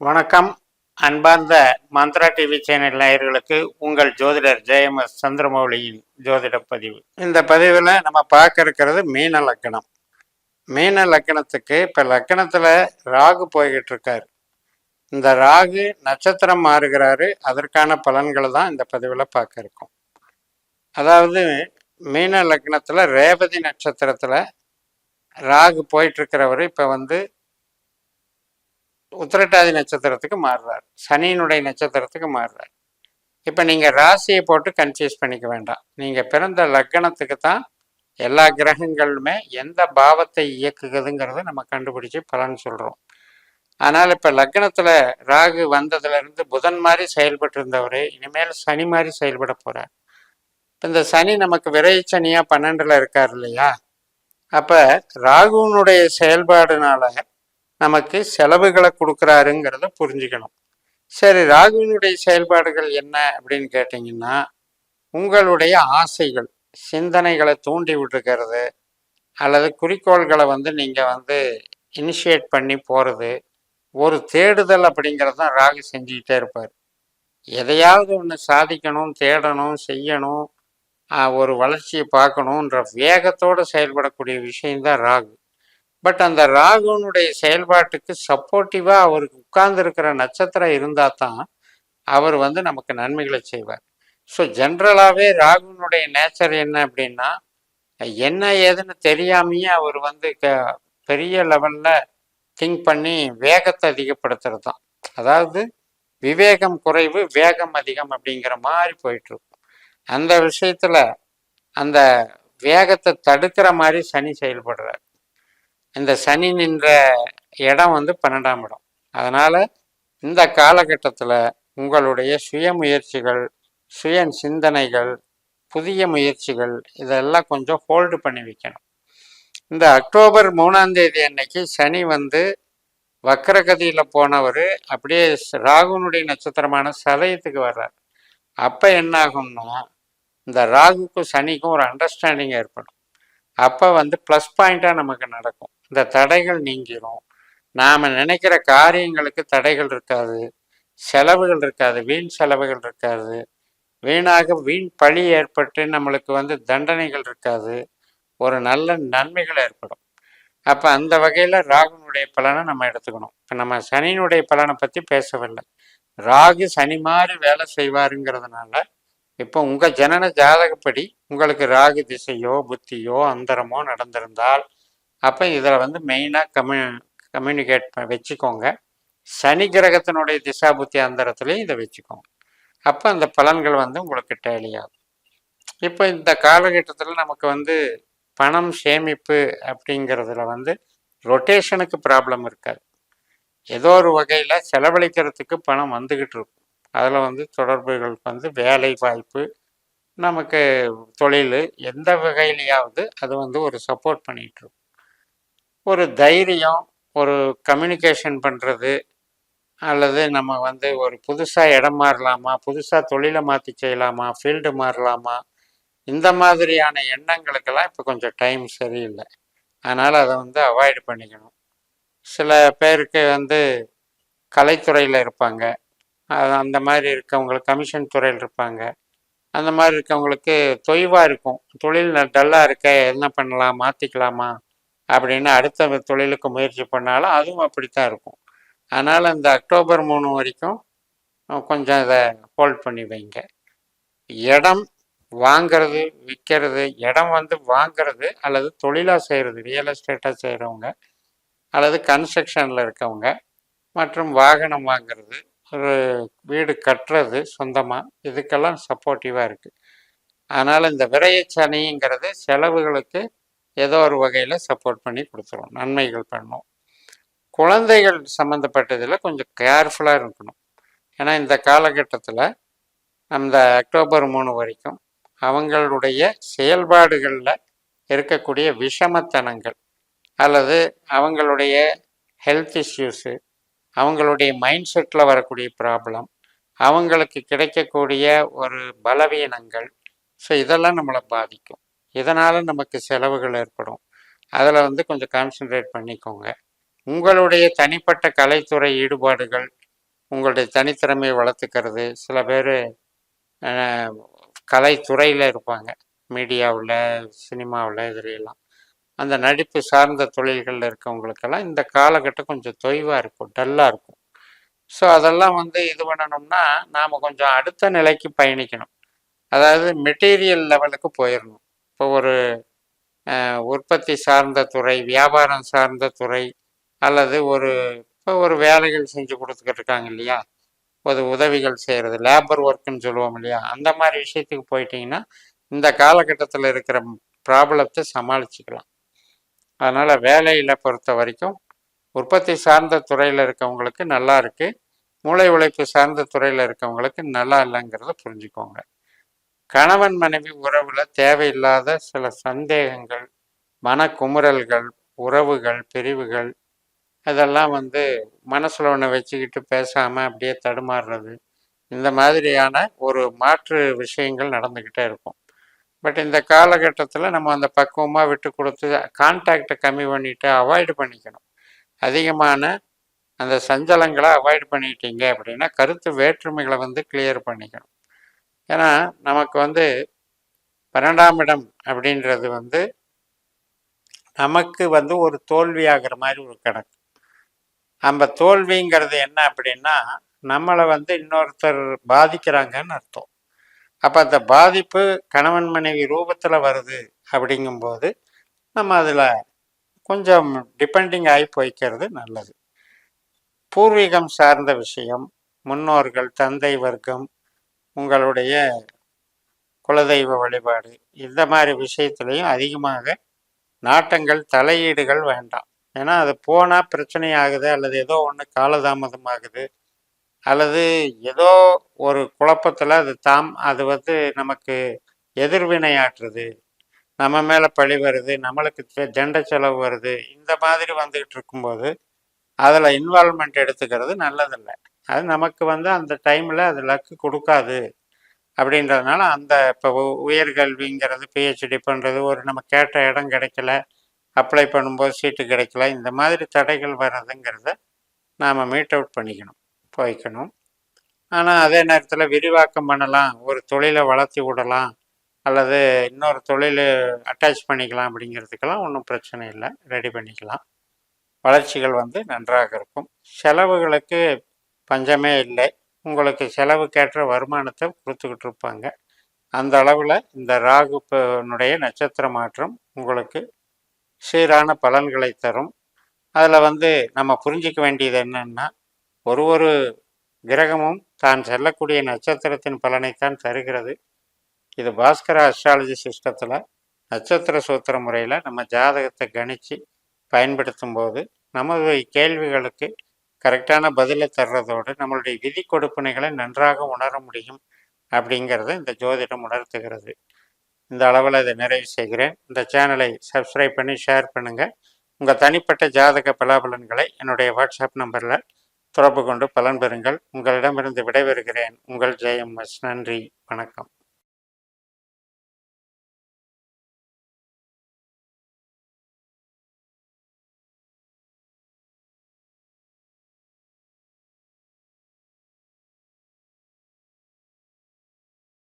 வணக்கம். அன்பார்ந்த Mantra TV channel நேயர்களுக்கு உங்கள் ஜோதிடர் ஜெயமஸ் சந்திரமௌலியின் ஜோதிட பதிவு. இந்த பதிவில் நம்ம பார்க்க இருக்கிறது மீன லக்கணம். மீன லக்கணத்துக்கு இப்போ லக்கணத்தில் ராகு போய்கிட்டு இருக்காரு. இந்த ராகு நட்சத்திரம் மாறுகிறாரு. அதற்கான பலன்களை தான் இந்த பதிவில் பார்க்க இருக்கோம். அதாவது மீன லக்னத்தில் ரேவதி நட்சத்திரத்தில் ராகு போயிட்டுருக்கிறவர் இப்போ வந்து உத்திரட்டாதி நட்சத்திரத்துக்கு மாறுறார். சனியினுடைய நட்சத்திரத்துக்கு மாறுறார். இப்போ நீங்கள் ராசியை போட்டு கன்ஃபியூஸ் பண்ணிக்க வேண்டாம். நீங்கள் பிறந்த லக்னத்துக்கு தான் எல்லா கிரகங்களுமே எந்த பாவத்தை இயக்குகிறதுங்கிறத நம்ம கண்டுபிடிச்சு பலன் சொல்கிறோம் ஆனால் இப்போ லக்னத்தில் ராகு வந்ததுலேருந்து புதன் மாதிரி செயல்பட்டு இருந்தவர் இனிமேல் சனி மாதிரி செயல்பட போகிறார் இந்த சனி நமக்கு விரை சனியாக பன்னெண்டில் இருக்கார் இல்லையா? அப்போ ராகுனுடைய செயல்பாடுனால நமக்கு செலவுகளை கொடுக்குறாருங்கிறத புரிஞ்சுக்கணும். சரி ராகுவினுடைய செயல்பாடுகள் என்ன அப்படின்னு கேட்டிங்கன்னா உங்களுடைய ஆசைகள் சிந்தனைகளை தூண்டி விட்டுருக்கிறது அல்லது குறிக்கோள்களை வந்து நீங்கள் வந்து இனிஷியேட் பண்ணி போகிறது ஒரு தேடுதல் அப்படிங்கிறது தான் ராகு செஞ்சுக்கிட்டே இருப்பார். எதையாவது ஒன்று சாதிக்கணும் தேடணும் செய்யணும் ஒரு வளர்ச்சியை பார்க்கணுன்ற வேகத்தோடு செயல்படக்கூடிய விஷயந்தான் ராகு. பட் அந்த ராகுனுடைய செயல்பாட்டுக்கு சப்போர்ட்டிவாக அவருக்கு உட்கார்ந்துருக்கிற நட்சத்திரம் இருந்தால் தான் அவர் வந்து நமக்கு நன்மைகளை செய்வார். ஸோ ஜென்ரலாகவே ராகுனுடைய நேச்சர் என்ன அப்படின்னா என்ன ஏதுன்னு தெரியாமையே அவர் வந்து க பெரிய லெவலில் திங்க் பண்ணி வேகத்தை அதிகப்படுத்துறது தான் அதாவது விவேகம் குறைவு வேகம் அதிகம் அப்படிங்கிற மாதிரி போயிட்டுருக்கும். அந்த விஷயத்தில் அந்த வேகத்தை தடுக்கிற மாதிரி சனி செயல்படுறார். இந்த சனி நின்ற இடம் வந்து பன்னெண்டாம் இடம். அதனால் இந்த காலகட்டத்தில் உங்களுடைய சுய முயற்சிகள் சுய சிந்தனைகள் புதிய முயற்சிகள் இதெல்லாம் கொஞ்சம் ஹோல்டு பண்ணி வைக்கணும். இந்த அக்டோபர் மூணாம் தேதி அன்னைக்கு சனி வந்து வக்கரகதியில் போனவர் அப்படியே ராகுனுடைய நட்சத்திரமான சதயத்துக்கு வர்றார். அப்போ என்ன ஆகும்னா இந்த ராகுக்கும் சனிக்கும் ஒரு அண்டர்ஸ்டாண்டிங் ஏற்படும். அப்போ வந்து ப்ளஸ் பாயிண்ட்டாக நமக்கு நடக்கும். இந்த தடைகள் நீங்கிடும் நாம் நினைக்கிற காரியங்களுக்கு தடைகள் இருக்காது. செலவுகள் இருக்காது. வீண் செலவுகள் இருக்காது. வீணாக வீண் பழி ஏற்பட்டு நம்மளுக்கு வந்து தண்டனைகள் இருக்காது. ஒரு நல்ல நன்மைகள் ஏற்படும். அப்போ அந்த வகையில் ராகுனுடைய பலனை நம்ம எடுத்துக்கணும். இப்போ நம்ம சனியினுடைய பலனை பற்றி பேசவில்லை. ராகு சனி மாதிரி வேலை செய்வாருங்கிறதுனால இப்போ உங்கள் ஜனன ஜாதகப்படி உங்களுக்கு ராகு திசையோ புத்தியோ அந்தரமோ நடந்திருந்தால் அப்போ இதில் வந்து மெயினாக கம்யூ கம்யூனிகேட் வச்சுக்கோங்க. சனி கிரகத்தினுடைய திசாபுத்தி அந்தரத்துலேயும் இதை வச்சுக்கோங்க. அப்போ அந்த பலன்கள் வந்து உங்களுக்கு டேலியாகும் இப்போ இந்த காலகட்டத்தில் நமக்கு வந்து பணம் சேமிப்பு அப்படிங்கிறதுல வந்து ரொட்டேஷனுக்கு ப்ராப்ளம் இருக்காது. ஏதோ ஒரு வகையில் செலவழிக்கிறதுக்கு பணம் வந்துக்கிட்டு இருக்கும். அதில் வந்து தொடர்புகளுக்கு வந்து வேலை வாய்ப்பு நமக்கு தொழில் எந்த வகையிலையாவது அது வந்து ஒரு சப்போர்ட் பண்ணிகிட்ருக்கும் ஒரு தைரியம் ஒரு கம்யூனிகேஷன் பண்ணுறது அல்லது நம்ம வந்து ஒரு புதுசாக இடம் மாறலாமா புதுசாக தொழிலை மாற்றி செய்யலாமா ஃபீல்டு மாறலாமா இந்த மாதிரியான எண்ணங்களுக்கெல்லாம் இப்போ கொஞ்சம் டைம் சரியில்லை. அதனால் அதை வந்து அவாய்டு பண்ணிக்கணும். சில பேருக்கு வந்து கலைத்துறையில் இருப்பாங்க. அது அந்த மாதிரி இருக்கவங்களுக்கு கமிஷன் துறையில் இருப்பாங்க. அந்த மாதிரி இருக்கவங்களுக்கு தொய்வாக இருக்கும். தொழில் டல்லாக இருக்க என்ன பண்ணலாம் மாற்றிக்கலாமா அப்படின்னு அடுத்த தொழிலுக்கு முயற்சி பண்ணாலும் அதுவும் அப்படித்தான் இருக்கும். அதனால் இந்த அக்டோபர் மூணு வரைக்கும் கொஞ்சம் இதை ஹோல்ட் பண்ணி வைங்க. இடம் வாங்கிறது விற்கிறது இடம் வந்து வாங்கிறது அல்லது தொழிலாக செய்கிறது ரியல் எஸ்டேட்டாக செய்கிறவங்க அல்லது கன்ஸ்ட்ரக்ஷனில் இருக்கவங்க மற்றும் வாகனம் வாங்கிறது ஒரு வீடு கட்டுறது சொந்தமாக இதுக்கெல்லாம் சப்போர்ட்டிவாக இருக்குது அதனால் இந்த விரயச்சனிங்கிறது செலவுகளுக்கு ஏதோ ஒரு வகையில் சப்போர்ட் பண்ணி கொடுத்துரும். நன்மைகள் பண்ணும். குழந்தைகள் சம்மந்தப்பட்டதில் கொஞ்சம் கேர்ஃபுல்லாக இருக்கணும். ஏன்னா இந்த காலகட்டத்தில் அந்த அக்டோபர் மூணு வரைக்கும் அவங்களுடைய செயல்பாடுகளில் இருக்கக்கூடிய விஷமத்தனங்கள் அல்லது அவங்களுடைய ஹெல்த் இஷ்யூஸு அவங்களுடைய மைண்ட் செட்டில் வரக்கூடிய ப்ராப்ளம் அவங்களுக்கு கிடைக்கக்கூடிய ஒரு பலவீனங்கள் ஸோ இதெல்லாம் நம்மளை பாதிக்கும். இதனால் நமக்கு செலவுகள் ஏற்படும். அதில் வந்து கொஞ்சம் கான்சென்ட்ரேட் பண்ணிக்கோங்க. உங்களுடைய தனிப்பட்ட கலைத்துறை ஈடுபாடுகள் உங்களுடைய தனித்திறமையை வளர்த்துக்கிறது. சில பேர் கலைத்துறையில் இருப்பாங்க. மீடியாவில் சினிமாவில் இதுலாம் அந்த நடிப்பு சார்ந்த தொழில்களில் இருக்கவங்களுக்கெல்லாம் இந்த காலகட்டம் கொஞ்சம் தொய்வாக இருக்கும் டல்லாக இருக்கும். ஸோ அதெல்லாம் வந்து இது பண்ணணும்னா நாம் கொஞ்சம் அடுத்த நிலைக்கு பயணிக்கணும். அதாவது மெட்டீரியல் லெவலுக்கு போயிடணும் இப்போ ஒரு உற்பத்தி சார்ந்த துறை வியாபாரம் சார்ந்த துறை அல்லது ஒரு இப்போ ஒரு வேலைகள் செஞ்சு கொடுத்துக்கிட்டு இருக்காங்க இல்லையா? ஒரு உதவிகள் செய்கிறது லேபர் ஒர்க்குன்னு சொல்லுவோம் இல்லையா? அந்த மாதிரி விஷயத்துக்கு போயிட்டீங்கன்னா இந்த காலகட்டத்தில் இருக்கிற ப்ராப்ளத்தை சமாளிச்சுக்கலாம். அதனால் வேலையில் பொறுத்த வரைக்கும் உற்பத்தி சார்ந்த துறையில் இருக்கவங்களுக்கு நல்லா இருக்குது மூளை உழைப்பு சார்ந்த துறையில் இருக்கவங்களுக்கு நல்லா இல்லைங்கிறத புரிஞ்சுக்கோங்க. கணவன் மனைவி உறவுல தேவையில்லாத சில சந்தேகங்கள் மனக்குமுறல்கள் உறவுகள் பிரிவுகள் அதெல்லாம் வந்து மனசில் ஒன்று வச்சுக்கிட்டு பேசாமல் அப்படியே தடுமாறுறது. இந்த மாதிரியான ஒரு மாற்று விஷயங்கள் நடந்துக்கிட்டே இருக்கும். பட் இந்த காலகட்டத்தில் நம்ம அந்த பக்குவமாக விட்டு கொடுத்து கான்டாக்டை கம்மி பண்ணிட்டு அவாய்டு பண்ணிக்கணும். அதிகமான அந்த சஞ்சலங்களை அவாய்ட் பண்ணிட்டீங்க அப்படின்னா கருத்து வேற்றுமைகளை வந்து கிளியர் பண்ணிக்கணும். ஏன்னா நமக்கு வந்து பன்னெண்டாம் இடம் அப்படின்றது வந்து நமக்கு வந்து ஒரு தோல்வியாகிற மாதிரி ஒரு கணக்கு. நம்ம தோல்விங்கிறது என்ன அப்படின்னா நம்மளை வந்து இன்னொருத்தர் பாதிக்கிறாங்கன்னு அர்த்தம். அப்போ அந்த பாதிப்பு கணவன் மனைவி ரூபத்தில் வருது அப்படிங்கும்போது நம்ம அதில் கொஞ்சம் டிபெண்டிங் ஆகி போய்க்கிறது நல்லது. பூர்வீகம் சார்ந்த விஷயம் முன்னோர்கள் தந்தை வர்க்கம் உங்களுடைய குலதெய்வ வழிபாடு. இந்த மாதிரி விஷயத்துலையும் அதிகமாக நாட்டங்கள் தலையீடுகள் வேண்டாம். ஏன்னா அது போனால் பிரச்சனை ஆகுது அல்லது ஏதோ ஒன்று காலதாமதம் ஆகுது அல்லது ஏதோ ஒரு குழப்பத்தில் அது தாம் அது வந்து நமக்கு எதிர்வினையாற்றுது நம்ம மேலே பழி வருது நம்மளுக்கு செ- செலவு வருது இந்த மாதிரி வந்துக்கிட்டு இருக்கும்போது அதில் இன்வால்மெண்ட் எடுத்துக்கிறது நல்லதில்லை. அது நமக்கு வந்து அந்த டைமில் அது லக்கு கொடுக்காது. அப்படின்றதுனால அந்த இப்போ உயர்கல்விங்கிறது பிஹெச்டி பண்ணுறது ஒரு நம்ம கேட்ட இடம் கிடைக்கல அப்ளை பண்ணும்போது சீட்டு கிடைக்கல இந்த மாதிரி தடைகள் வர்றதுங்கிறத நாம் மீட் அவுட் பண்ணிக்கணும் போய்க்கணும். ஆனால் அதே நேரத்தில் விரிவாக்கம் பண்ணலாம் ஒரு தொழிலை வளர்த்தி விடலாம் அல்லது இன்னொரு தொழில் அட்டாச் பண்ணிக்கலாம் அப்படிங்கிறதுக்கெல்லாம் ஒன்றும் பிரச்சனை இல்லை ரெடி பண்ணிக்கலாம். வளர்ச்சிகள் வந்து நன்றாக இருக்கும். செலவுகளுக்கு பஞ்சமே இல்லை. உங்களுக்கு செலவுக்கேற்ற வருமானத்தை கொடுத்துக்கிட்டு இருப்பாங்க அந்த அளவில் இந்த ராகுனுடைய நட்சத்திர மாற்றம் உங்களுக்கு சீரான பலன்களை தரும். அதில் வந்து நம்ம புரிஞ்சிக்க வேண்டியது என்னன்னா ஒரு ஒரு கிரகமும் தான் செல்லக்கூடிய நட்சத்திரத்தின் பலனைத்தான் தருகிறது. இது பாஸ்கர அஸ்ட்ராலஜி சிஸ்டத்தில் நட்சத்திர சூத்திர முறையில் நம்ம ஜாதகத்தை கணித்து பயன்படுத்தும் போது நமது கேள்விகளுக்கு கரெக்டான பதிலை தர்றதோடு நம்மளுடைய விதி கொடுப்பனைகளை நன்றாக உணர முடியும் அப்படிங்கிறத இந்த ஜோதிடம் உணர்த்துகிறது. இந்த அளவில் இதை நிறைவு செய்கிறேன். இந்த சேனலை சப்ஸ்கிரைப் பண்ணி ஷேர் பண்ணுங்கள் உங்கள் தனிப்பட்ட ஜாதக பலாபலன்களை என்னுடைய வாட்ஸ்அப் நம்பரில் தொடர்பு கொண்டு பலன் பெறுங்கள். உங்களிடமிருந்து விடைபெறுகிறேன். உங்கள் ஜெயம் எஸ். நன்றி. வணக்கம்.